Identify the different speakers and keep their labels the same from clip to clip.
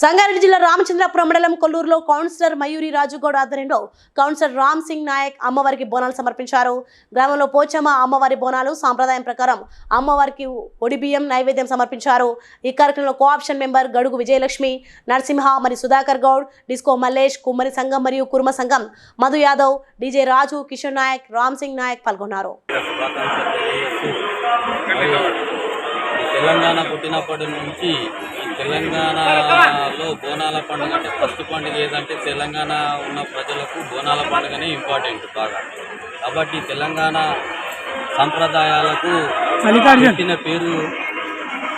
Speaker 1: సంగారెడ్డి జిల్లా రామచంద్రపురం మండలం కొల్లూరులో కౌన్సిలర్ మయూరి రాజుగౌడ్ ఆధ్వర్యంలో కౌన్సిలర్ రామ్ సింగ్ నాయక్ అమ్మవారికి బోనాలు సమర్పించారు గ్రామంలో పోచమ్మ అమ్మవారి బోనాలు సాంప్రదాయం ప్రకారం అమ్మవారికి ఒడిబియ్యం నైవేద్యం సమర్పించారు ఈ కార్యక్రమంలో కోఆప్షన్ మెంబర్ గడుగు విజయలక్ష్మి నరసింహ మరియు సుధాకర్ గౌడ్ డిస్కో మల్లేష్ కుమ్మరి సంఘం మరియు కుర్మ సంఘం మధు యాదవ్ డీజే రాజు కిషోర్ నాయక్ రామ్ సింగ్ నాయక్ పాల్గొన్నారు
Speaker 2: తెలంగాణ పుట్టినప్పటి నుంచి తెలంగాణలో బోనాల పండుగ అంటే ఫస్ట్ పండుగ ఏదంటే తెలంగాణ ఉన్న ప్రజలకు బోనాల పండుగనే ఇంపార్టెంట్ బాగా కాబట్టి తెలంగాణ సంప్రదాయాలకు పెట్టిన పేరు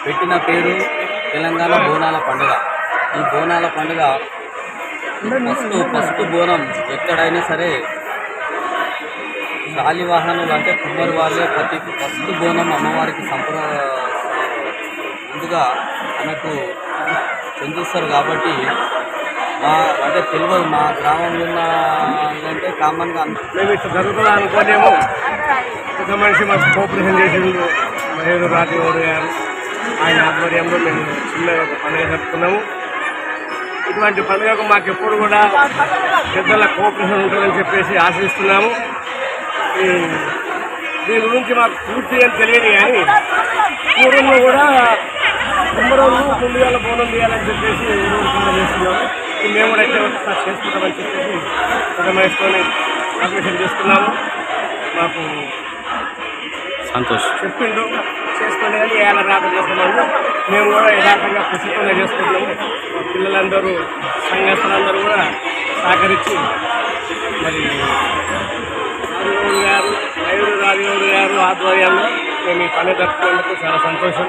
Speaker 2: పెట్టిన పేరు తెలంగాణ బోనాల పండుగ ఈ బోనాల పండుగ ఫస్ట్ ఫస్ట్ బోనం ఎక్కడైనా సరే గాలి వాహనాలు అంటే కుమ్మరి వాళ్ళే ప్రతి ఫస్ట్ బోనం అమ్మవారికి సంప్ర ముందుగా మనకు చెందిస్తారు కాబట్టి మా అంటే తెలియదు మా గ్రామంలో ఉన్న అంటే కామన్గా
Speaker 3: మేము జరుగుతుందా అనుకోలేము ఒక మనిషి మాకు కోఆపరేషన్ చేసిండు మహేంద్ర రాజగౌడ్ గారు ఆయన ఆధ్వర్యంలో మేము చిన్నగా ఒక పండుగ జరుపుకున్నాము ఇటువంటి పండుగకు మాకు ఎప్పుడు కూడా పెద్దల కోఆపరేషన్ ఉంటుందని చెప్పేసి ఆశిస్తున్నాము దీని గురించి మాకు పూర్తి అని తెలియదు కానీ చెప్పేసి చేస్తున్నాము మేము కూడా అయితే ఒకసారి చేసుకుంటామని చెప్పేసి ఒక మహేష్తోనే అడ్మిషన్ చేస్తున్నాము మాకు
Speaker 2: సంతోషం
Speaker 3: చెప్పిండు చేసుకోండి కానీ ఏళ్ళ రాక చేస్తున్నాము మేము కూడా యథార్థంగా కృషితోనే చేసుకుంటున్నాము పిల్లలందరూ సంఘస్థులందరూ కూడా సహకరించి మరి గారు మయూరు రాజయోడు గారు ఆధ్వర్యంలో మేము ఈ పని దక్కుతున్నందుకు చాలా సంతోషం